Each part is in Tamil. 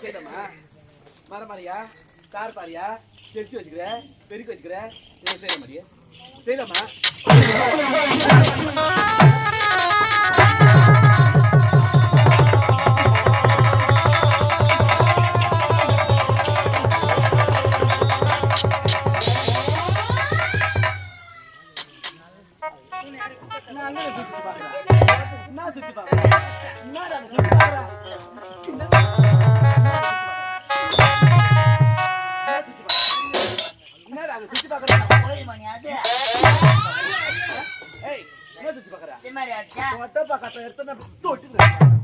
இது மாதிரி செய்யலாமா மரம் மாறியா சார் பாரியா? தெளிச்சு வச்சுக்கிற? பெருக்கி வச்சுக்கிற? இதை செய்யற மாதிரியே. செய்யலாமா நான் சுத்தி பார்க்கறேன். நான் சுத்தி பார்க்கறேன். இதே மாதிரி ஆச்சா ஒட்ட பக்கத்தை எடுத்து தொட்டு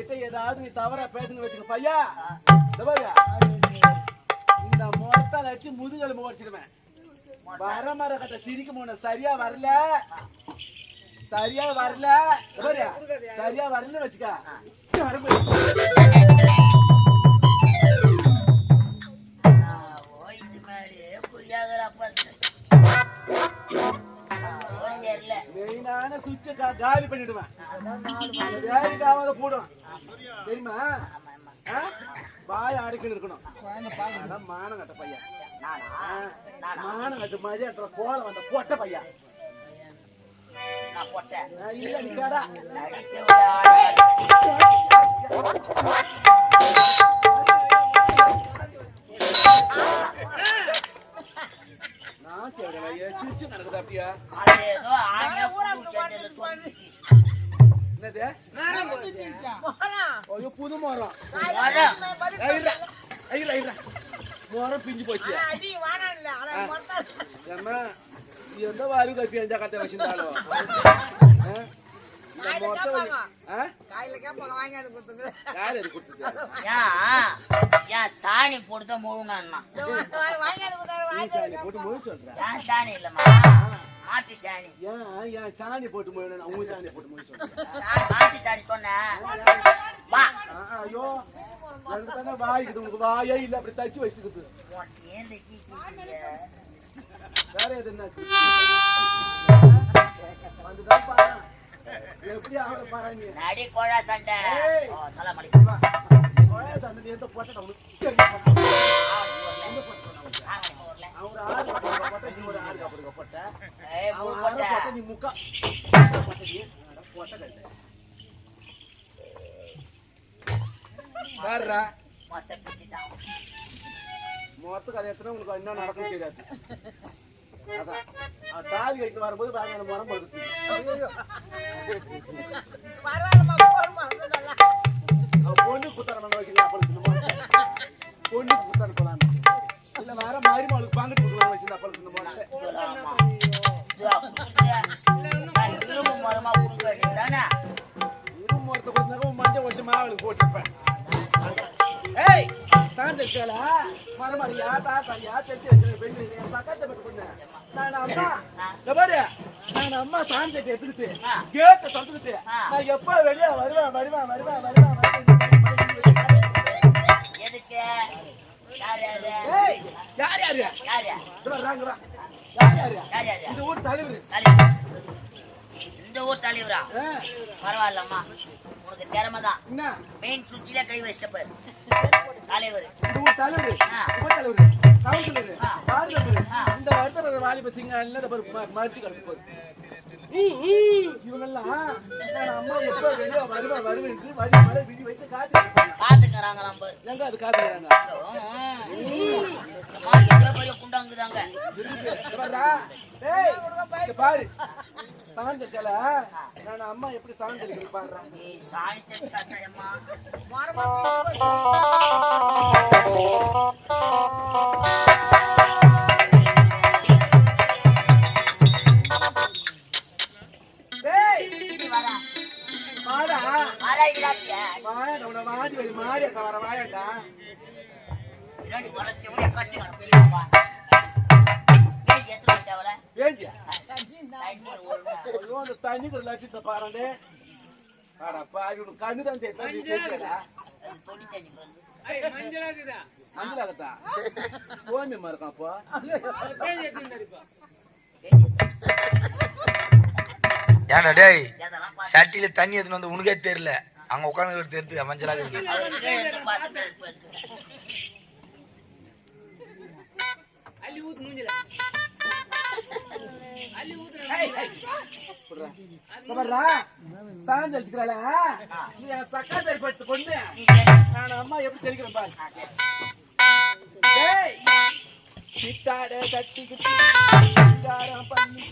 என்கிட்ட ஏதாவது நீ தவறா பேசுன்னு வச்சுக்க. பையா? இந்த பாரு. இந்த முகத்தால அடிச்சு முதுகெலும்பு உடைச்சிடுவேன் வர மர கட்ட சிரிக்க போன சரியா வரல? சரியா வரல? சரியா வரலன்னு வச்சுக்க. கரும்பு. தெரியல மெயினான சுவிட்சை காலி பண்ணிடுவேன். அந்த வேலைக்காவது போடுவேன். தெரியுமா? பாய் வாய அடைக்கணும் இருக்கணும். அதான் மானம் கட்ட பையன். மானம் கட்டு மாதிரி அப்புற போல வந்த பொட்ட பையன். இல்ல நிக்காடா நடிச்ச புது மரம் மரம் பிஞ்சு போச்சு எந்த வாரி கப்பி அஞ்சா கட்ட வச்சிருந்தாலும் சாணி போட்டு முழுங்கண்ணா சாணி இல்லம்மா? மாட்டு சாணி. ஏன் சாணி போட்டு மொழி நான் உன் சாணி போட்டு மொழி சொல்றேன் சா- மாட்டு சாணி சொன்னேன் ஐயோ. வாய்க்குது உனக்கு வாயே இல்ல அப்படி தச்சு வச்சுக்குது வேற எது என்ன எப்படி ஆக பாரு நீ நடி கோழா சண்டை ஏய். ஓ, சொல்ல மாட்டேங்க ஓயே, தந்து நீ எந்த போட்ட உனக்கு தெரியும். எந்த போட்ட ஒரு ஆறு போட்ட, நீ ஒரு ஆறு காப்பி போட்ட. ஏய் மூணு போட்ட நீ முக்கா போட்ட நீ. அட, போட்ட கழுதை. பாருடா, மொத்த பிச்சுட்டான் மொத்த கதை எத்தனை உனக்கு என்ன நடக்கும்னு தெரியாது தாலி கட்டிட்டு வரும்போது அந்த மரம் படுத்து பொண்ணு குத்தரம் வச்சுக்கலாம். பொண்ணு குத்தரம் போலாம் இல்ல வேற மருமகளுக்கு பங்கிட்டு கொடுக்கலாம் வச்சிருந்தா? நான் இரும்பு மரமா குடுக்க வேண்டியதுதானே இரு மரத்தை கொடுத்தாக்க உன் மஞ்சள் வச்சு மாவளுக்கு போட்டுருப்பேன். ஏய் மரமரியா தாத்தாரியா தெரிஞ்சு வச்சிருக்க பெண்ணு என் பக்கத்தை பட்டு பொண்ணு. நான் அம்மா. இந்த நான் அம்மா சாந்தத்தை எடுத்துக்கிட்டு ஆ. கேட்டை தொட்டுக்கிட்டு. நான் எப்ப வெளியே வருவேன் வருவேன் வருவேன் வருவேன் எதுக்கு? யார் யாரு? யார் யாரு? யார் யார்? இந்த ஊர் தலைவர். இந்த ஊர் தலைவரா? பரவாயில்லம்மா. உனக்கு திறமை தான் என்ன மெயின் சுவிட்சில கை வச்சிட்ட பாரு. தலைவர். ஊர் தலைவர். உப தலைவர் கவுன்சிலர் ஆ. இந்த வருத்தம் வாலிப சிங்க இல்ல மறுத்து கிடக்கு போகுது இவங்கெல்லாம் அம்மா எப்ப வெளியே வருவேன் வருவேன் வழி மழை விதி வைத்து காத்து பாத்துக்கிறாங்க நம்ம எங்க அது காத்துக்கிறாங்க பெரிய குண்டாங்குதாங்க பாரு. சாஞ்ச சில நான் அம்மா எப்படி சாஞ்சிருக்கு பாடுறேன் மாறி மாறி வர வாயண்டா இரண்டு குறைச்சி கூட கட்சி கிடக்கு தண்ணிக்கு லட்சத்தை பாருண்டே அட பாவி கண்ணு தான். அஞ்சலாகத்தா கோமி ஏன்டா டேய் சட்டியில தண்ணி எடுத்துன்னு வந்து உனக்கே தெரியல. அங்க உட்காந்து எடுத்து எடுத்து மஞ்சளாக இருக்கு. அவர் கீழே நீ என் சக்கா சரிப்பட்டு கொண்டு நான் அம்மா எப்படி தெரிக்கிறேன் பாரு. சித்தாட கட்டிக்கிட்டு சிங்காரம் பண்ணி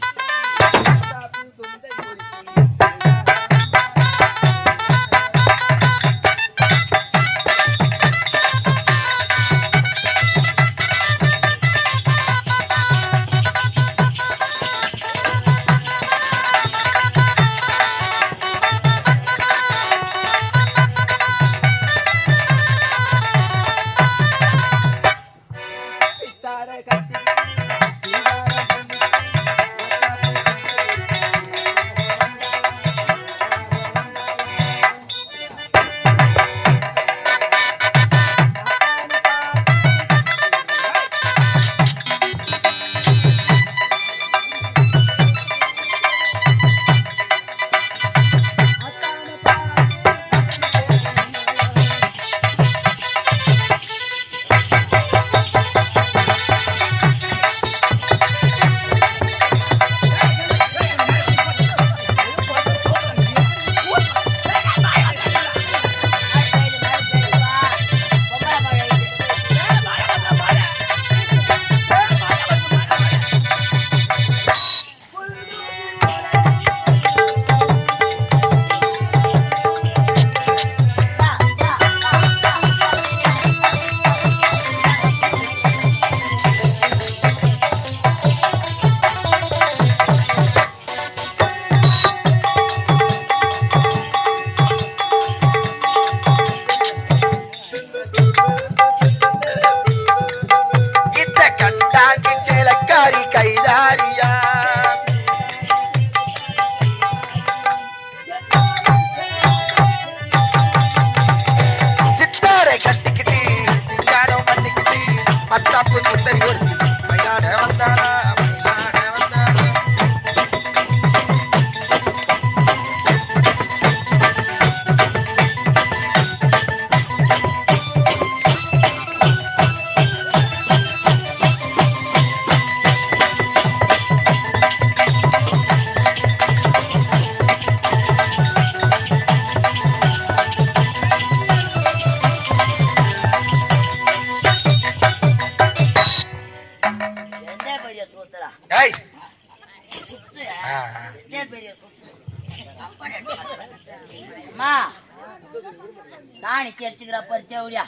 தேவடியா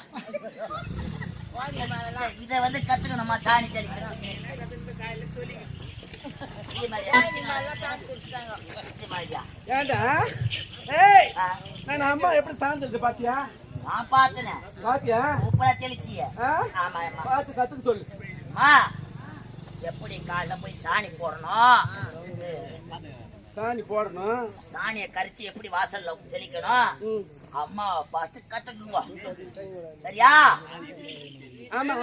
இத வந்து கத்துக்கணுமா சாணி தெளிக்கணும் அம்மா எப்படி சாந்தது பாத்தியா? நான் பார்த்தேன். பாத்தியா? சூப்பரா தெளிச்சிய? ஆமா பார்த்து கத்துக்க சொல்லு. அம்மா எப்படி காலைல போய் சாணி போடணும்? சாணி போடணும். சாணியை கரிச்சு எப்படி வாசல்ல தெளிக்கணும்? ம். அம்மாவை பார்த்து கத்துக்குங்க. சரியா? ஆமா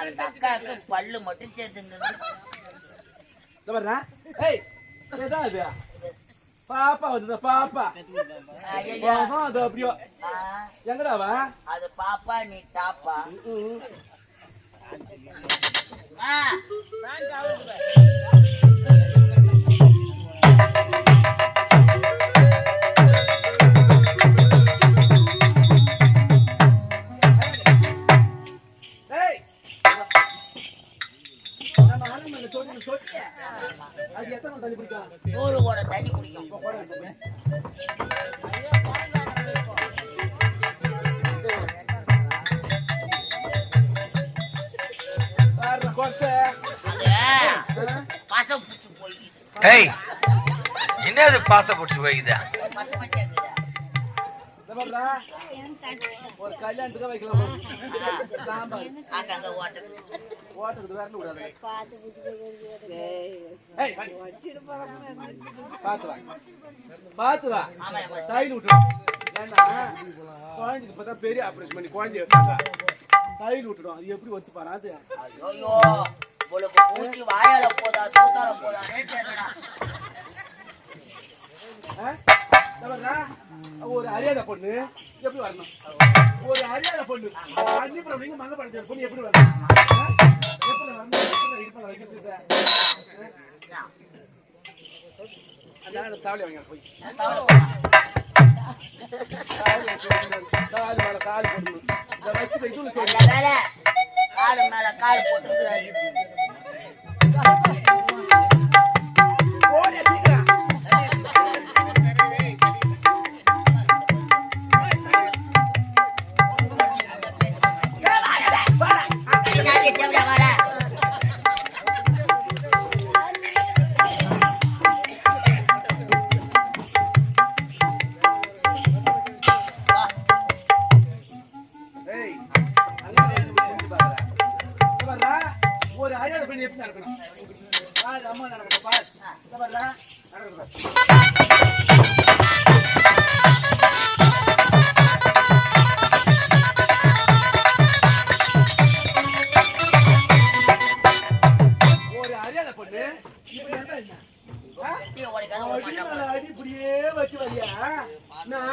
அந்த அக்காவுக்கு பல்லு மட்டும் சேர்த்துங்க பாப்பா வந்து பாப்பா. அது அப்படியோ. எங்கடாவா அது பாப்பா நீ டாப்பா நூறு கூட தண்ணி குடிக்கும். பாரு கொசை அது பசம் பிடிச்சு போய் டேய் என்னது பாச பிடிச்சி போய்க்குதா ஒரு கல்யாணத்துக்கு வைக்கலாம்? சாம்பார். ஓட்டுறது வரணும் விடாது. வா. வா ஆமா சைடு ஏன்னா குழந்தைக்கு இப்பதான் பெரிய ஆபரேஷன் பண்ணி குழந்தைய சைடு விட்டுடும். அது எப்படி ஒத்து பாராது ஐயோ உங்களுக்கு பூச்சி வாயால போதா சூத்தால போதானே தெரியல. ஒரு அறியாத பொண்ணு. எப்படி வரணும்? ஒரு அறியாத பொண்ணு. அன்னி நீங்க மங்க படைச்ச பொண்ணு எப்படி வரணும்? எப்படி வரணும்? இது பண்ண வைக்கிறது தாவலி வாங்க போய். தாவளி மேல கால் போடணும். இதை வச்சு இதுல சரி காலு மேல கால் போட்டுருக்குறாரு.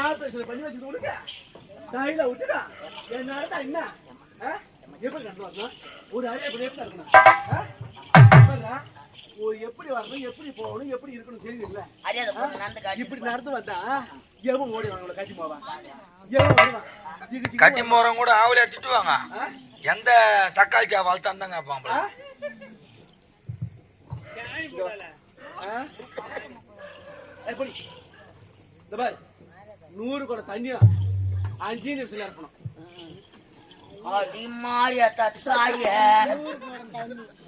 ஆபரேஷன் பண்ணி வச்சுட்டு விடுங்க கையில விட்டுடா என் என்ன எப்படி நடந்து ஒரு அறிய எப்படி இருக்கணும் ஆ? எப்படி வரணும் எப்படி போகணும் எப்படி இருக்கணும் காட்சி இப்படி நடந்து வந்தா எவன் ஓடி வாங்க கட்டி போவான் எவன் கட்டி மோரம் கூட ஆவலியா திட்டுவாங்க? எந்த சக்காளிச்சா வளர்த்தான்னு தான் கேட்பாங்க ஆ? ஆ? ஏய், போடி. இந்த பாரு நூறு குடம் தண்ணியா அஞ்சு நிமிஷம் இருக்கணும் அடி மாதிரி தாய.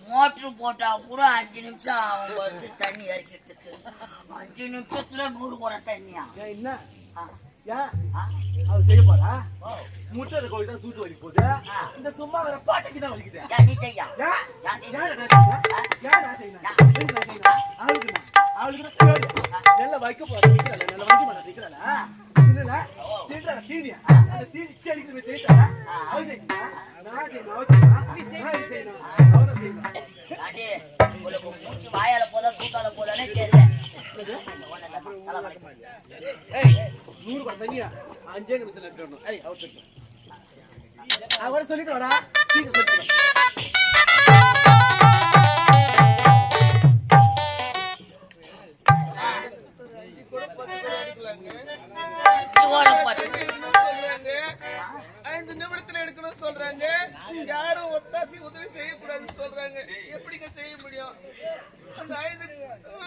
மோட்டர் போட்டா கூட அஞ்சு நிமிஷம் ஆகும் வந்து தண்ணி இறக்கிறதுக்கு அஞ்சு நிமிஷத்துல நூறு குடம் தண்ணியா என்ன. அது செய்ய போறா. முட்டை கோழி தான் சூட்டு வலிக்கு போகுது இந்த சும்மா வர பாட்டைக்கு தான் வலிக்குது ஏன் நீ செய்யா? அவளுக்கு. நெல்லை வைக்க போறேன் நெல்லை வைக்க மாட்டேன். இல்லைல்ல? தின்றாளா, தீனியா? அந்த தீனி செடிக்கு போய் அஞ்சே சொல்லிட்டு வா. சீக்கிரம் ஐந்து நிமிடத்துல எடுக்கணும் சொல்றாங்க. யாரும் ஒத்தாசி உதவி செய்யக்கூடாதுன்னு சொல்றாங்க. எப்படிங்க செய்ய முடியும்? அந்த ஐந்து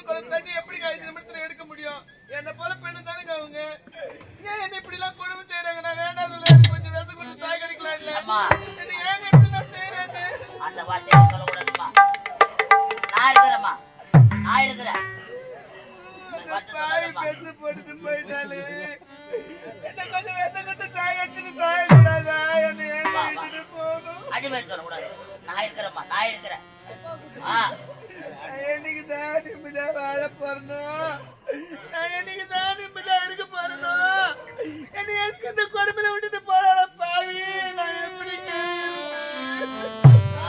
குளம் எப்படிங்க ஐந்து நிமிடத்துல எடுக்க முடியும்? என்ன போல பெண்ணு கூடாதுமா அந்த வார்த்தையை சொல்லக்கூடாதுமா நான் இருக்கிறேம்மா. நான் இருக்கிறேன். அஜ்மேர் சொல்லக்கூடாது. நான் இருக்கிறேம்மா. நான் இருக்கிறேன். ஆ. என்னைக்கு தான் நிம்மதியா வாழ போறணும் நான் என்னைக்கு தான் நிம்மதியா இருக்க போறணும் என்னை எதுக்கு இந்த கொடுமையில விட்டுட்டு போறாளா நான் எப்படி